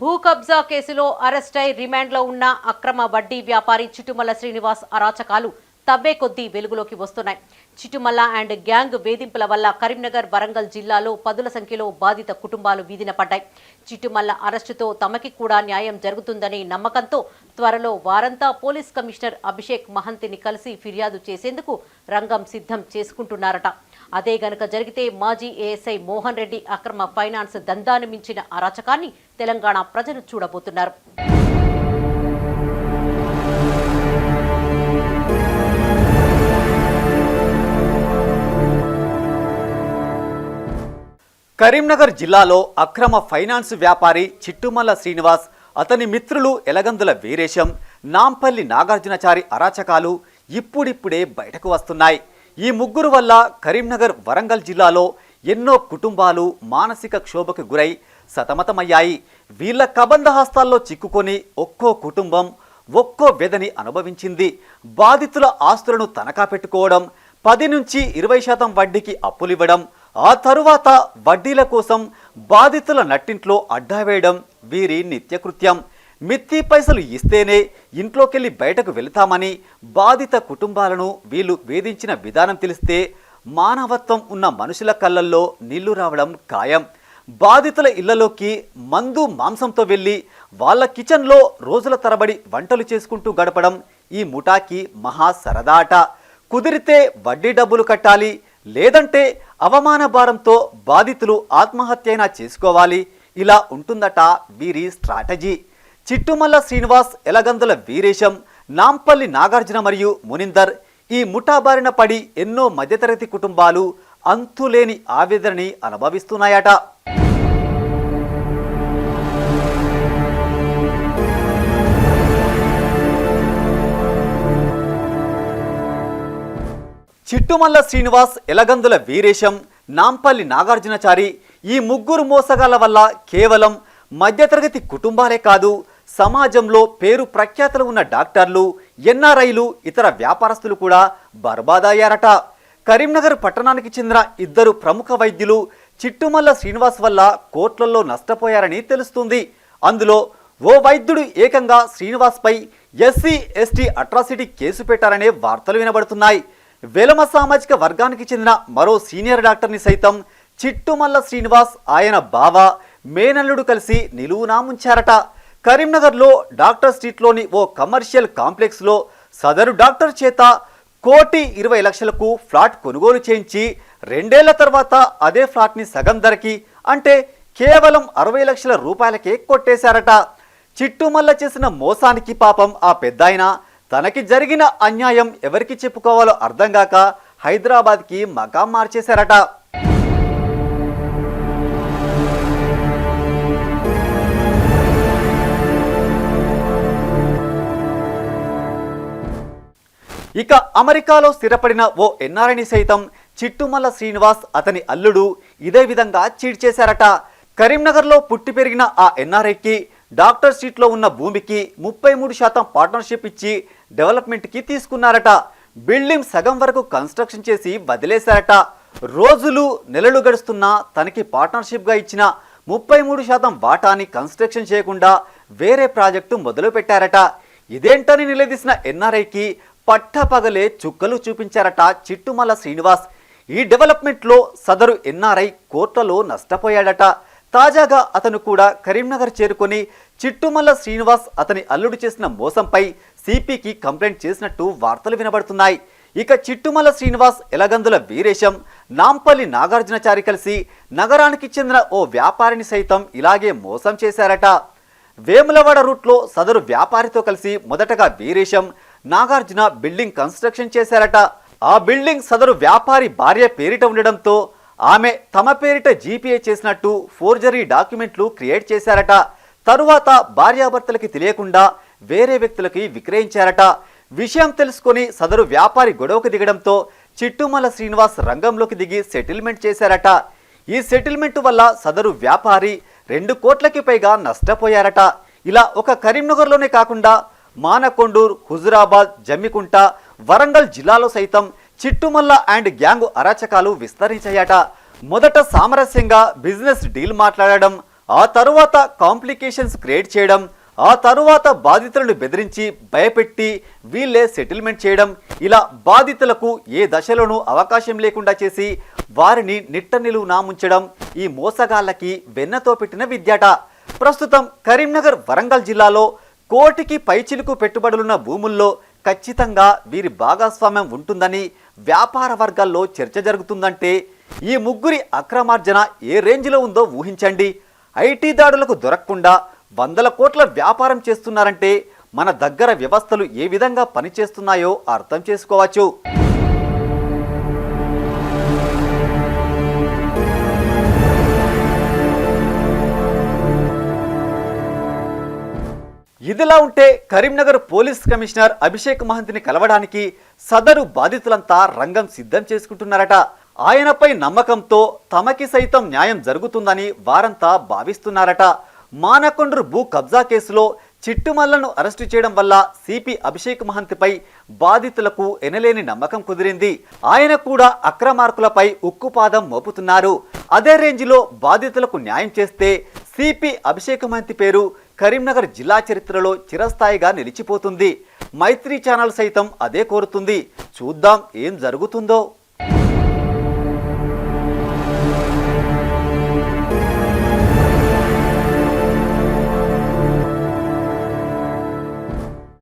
భూ కబ్జా కేసులో అరెస్టై రిమాండ్లో ఉన్న అక్రమ వడ్డీ వ్యాపారి చిటుమల శ్రీనివాస్ అరాచకాలు. తవ్వే కొద్దీ వెలుగులోకి వస్తున్నాయి. చిటుమల్ల అండ్ గ్యాంగ్ వేధింపుల వల్ల కరీంనగర్ వరంగల్ జిల్లాలో పదుల సంఖ్యలో బాధిత కుటుంబాలు వీధిన పడ్డాయి. చిటుమల్ల అరెస్టుతో తమకి కూడా న్యాయం జరుగుతుందనే నమ్మకంతో త్వరలో వారంతా పోలీస్ కమిషనర్ అభిషేక్ మహంతిని కలిసి ఫిర్యాదు చేసేందుకు రంగం సిద్ధం చేసుకుంటున్నారట. అదే గనక జరిగితే మాజీ ఏఎస్ఐ మోహన్ రెడ్డి అక్రమ ఫైనాన్స్ దందాను మించిన అరాచకాన్ని తెలంగాణ ప్రజలు చూడబోతున్నారు. కరీంనగర్ జిల్లాలో అక్రమ ఫైనాన్స్ వ్యాపారి చిట్టుమల్ల శ్రీనివాస్ అతని మిత్రులు ఎలగందుల వీరేశం నాంపల్లి నాగార్జునచారి అరాచకాలు ఇప్పుడిప్పుడే బయటకు వస్తున్నాయి. ఈ ముగ్గురు వల్ల కరీంనగర్ వరంగల్ జిల్లాలో ఎన్నో కుటుంబాలు మానసిక క్షోభకు గురై సతమతమయ్యాయి. వీళ్ళ కబంధ హస్తాల్లో చిక్కుకొని ఒక్కో కుటుంబం ఒక్కో వ్యధని అనుభవించింది. బాధితుల ఆస్తులను తనఖా పెట్టుకోవడం పది నుంచి ఇరవై శాతం వడ్డీకి అప్పులివ్వడం ఆ తరువాత వడ్డీల కోసం బాధితుల నట్టింట్లో అడ్డా వేయడం వీరి నిత్యకృత్యం. మిత్తి పైసలు ఇస్తేనే ఇంట్లోకెళ్ళి బయటకు వెళతామని బాధిత కుటుంబాలను వీళ్ళు వేధించిన విధానం తెలిస్తే మానవత్వం ఉన్న మనుషుల కళ్ళల్లో నీళ్ళు రావడం ఖాయం. బాధితుల ఇళ్ళలోకి మందు మాంసంతో వెళ్ళి వాళ్ళ కిచెన్లో రోజుల తరబడి వంటలు చేసుకుంటూ గడపడం ఈ ముఠాకి మహా సరదాట. కుదిరితే వడ్డీ డబ్బులు కట్టాలి లేదంటే అవమాన భారంతో బాధితులు ఆత్మహత్యైనా చేసుకోవాలి. ఇలా ఉంటుందట వీరి స్ట్రాటజీ. చిట్టుమల్ల శ్రీనివాస్ ఎలగందుల వీరేశం నాంపల్లి నాగార్జున మరియు మునిందర్ ఈ ముఠాబారిన పడి ఎన్నో మధ్యతరగతి కుటుంబాలు అంతులేని ఆవేదనని అనుభవిస్తున్నాయట. చిట్టుమల్ల శ్రీనివాస్ ఎలగందుల వీరేశం నాంపల్లి నాగార్జునచారి ఈ ముగ్గురు మోసగాళ్ళ వల్ల కేవలం మధ్యతరగతి కుటుంబాలే కాదు సమాజంలో పేరు ప్రఖ్యాతలు ఉన్న డాక్టర్లు ఎన్ఆర్ఐలు ఇతర వ్యాపారస్తులు కూడా బర్బాదయ్యారట. కరీంనగర్ పట్టణానికి చెందిన ఇద్దరు ప్రముఖ వైద్యులు చిట్టుమల్ల శ్రీనివాస్ వల్ల కోట్లలో నష్టపోయారని తెలుస్తుంది. అందులో ఓ వైద్యుడు ఏకంగా శ్రీనివాస్పై ఎస్సీ ఎస్టీ అట్రాసిటీ కేసు పెట్టారనే వార్తలు వినబడుతున్నాయి. వెలమ సామాజిక వర్గానికి చెందిన మరో సీనియర్ డాక్టర్ని సైతం చిట్టుమల్ల శ్రీనివాస్ ఆయన బావ మేనల్లుడు కలిసి నిలువునా ముంచారట. కరీంనగర్లో డాక్టర్ స్ట్రీట్లోని ఓ కమర్షియల్ కాంప్లెక్స్లో సదరు డాక్టర్ చేత కోటి ఇరవై లక్షలకు ఫ్లాట్ కొనుగోలు చేయించి రెండేళ్ళ తర్వాత అదే ఫ్లాట్ని సగం ధరకి అంటే కేవలం అరవై లక్షల రూపాయలకే కొట్టేశారట. చిట్టుమల్ల చేసిన మోసానికి పాపం ఆ పెద్దాయన తనకి జరిగిన అన్యాయం ఎవరికి చెప్పుకోవాలో అర్థం కాక హైదరాబాద్కి మకాం మార్చేశారట. ఇక అమెరికాలో స్థిరపడిన ఓ ఎన్ఆర్ఐని సైతం చిట్టుమల్ల శ్రీనివాస్ అతని అల్లుడు ఇదే విధంగా చీట్ చేశారట. కరీంనగర్లో పుట్టి పెరిగిన ఆ ఎన్ఆర్ఐకి డాక్టర్ స్ట్రీట్లో ఉన్న భూమికి ముప్పై మూడు శాతం పార్ట్నర్షిప్ ఇచ్చి డెవలప్మెంట్కి తీసుకున్నారట. బిల్డింగ్ సగం వరకు కన్స్ట్రక్షన్ చేసి వదిలేశారట. రోజులు నెలలు గడుస్తున్నా తనకి పార్ట్నర్షిప్గా ఇచ్చిన ముప్పై మూడు శాతం వాటాని కన్స్ట్రక్షన్ చేయకుండా వేరే ప్రాజెక్టు మొదలుపెట్టారట. ఇదేంటని నిలదీసిన ఎన్ఆర్ఐకి పట్టపగలే చుక్కలు చూపించారట చిట్టుమల శ్రీనివాస్. ఈ డెవలప్మెంట్లో సదరు ఎన్ఆర్ఐ కోర్టులో నష్టపోయాడట. తాజాగా అతను కూడా కరీంనగర్ చేరుకొని చిట్టుమల్ల శ్రీనివాస్ అతని అల్లుడు చేసిన మోసంపై సిపికి కంప్లైంట్ చేసినట్టు వార్తలు వినబడుతున్నాయి. ఇక చిట్టుమల్ల శ్రీనివాస్ ఎలగందుల వీరేశం నాంపల్లి నాగార్జునచారి కలిసి నగరానికి చెందిన ఓ వ్యాపారిని సైతం ఇలాగే మోసం చేశారట. వేములవాడ రూట్లో సదరు వ్యాపారితో కలిసి మొదటగా వీరేశం నాగార్జున బిల్డింగ్ కన్స్ట్రక్షన్ చేశారట. ఆ బిల్డింగ్ సదరు వ్యాపారి భార్య పేరిట ఉండడంతో ఆమె తమ పేరిట జీపీఏ చేసినట్టు ఫోర్జరీ డాక్యుమెంట్లు క్రియేట్ చేశారట. తరువాత భార్యాభర్తలకి తెలియకుండా వేరే వ్యక్తులకి విక్రయించారట. విషయం తెలుసుకొని సదరు వ్యాపారి గొడవకు దిగడంతో చిట్టుమల శ్రీనివాస్ రంగంలోకి దిగి సెటిల్మెంట్ చేశారట. ఈ సెటిల్మెంట్ వల్ల సదరు వ్యాపారి రెండు కోట్లకి పైగా నష్టపోయారట. ఇలా ఒక కరీంనగర్లోనే కాకుండా మానకొండూర్ హుజురాబాద్ జమ్మికుంట వరంగల్ జిల్లాలో సైతం చిట్టుమల్ల అండ్ గ్యాంగ్ అరాచకాలు విస్తరించాయట. మొదట సామరస్యంగా బిజినెస్ డీల్ మాట్లాడడం ఆ తరువాత కాంప్లికేషన్స్ క్రియేట్ చేయడం ఆ తరువాత బాధితులను బెదిరించి భయపెట్టి వీళ్ళే సెటిల్మెంట్ చేయడం ఇలా బాధితులకు ఏ దశలోనూ అవకాశం లేకుండా చేసి వారిని నిట్ట నిలువు ముంచడం ఈ మోసగాళ్ళకి వెన్నతో పెట్టిన విద్యాట. ప్రస్తుతం కరీంనగర్ వరంగల్ జిల్లాలో కోటికి పైచిలుకు పెట్టుబడులున్న భూముల్లో ఖచ్చితంగా వీరి భాగస్వామ్యం ఉంటుందని వ్యాపార వర్గాల్లో చర్చ జరుగుతుందంటే ఈ ముగ్గురి అక్రమార్జన ఏ రేంజ్లో ఉందో ఊహించండి. ఐటీ దాడులకు దొరకకుండా వందల కోట్ల వ్యాపారం చేస్తున్నారంటే మన దగ్గర వ్యవస్థలు ఏ విధంగా పనిచేస్తున్నాయో అర్థం చేసుకోవచ్చు. ఇదిలా ఉంటే కరీంనగర్ పోలీస్ కమిషనర్ అభిషేక్ మహంతిని కలవడానికి సదరు బాధితులంతా రంగం సిద్ధం చేసుకుంటున్నారట. ఆయనపై నమ్మకంతో తమకి సైతం న్యాయం జరుగుతుందని వారంతా భావిస్తున్నారట. మానకొండ్రు భూ కబ్జా కేసులో చిట్టుమల్లను అరెస్టు చేయడం వల్ల సిపి అభిషేక్ మహంతిపై బాధితులకు ఎనలేని నమ్మకం కుదిరింది. ఆయన కూడా అక్రమార్కులపై ఉక్కుపాదం మోపుతున్నారు. అదే రేంజ్లో బాధితులకు న్యాయం చేస్తే సిపి అభిషేక్ మహంతి పేరు కరీంనగర్ జిల్లా చరిత్రలో చిరస్థాయిగా నిలిచిపోతుంది. మైత్రి ఛానల్ సైతం అదే కోరుతుంది. చూద్దాం ఏం జరుగుతుందో.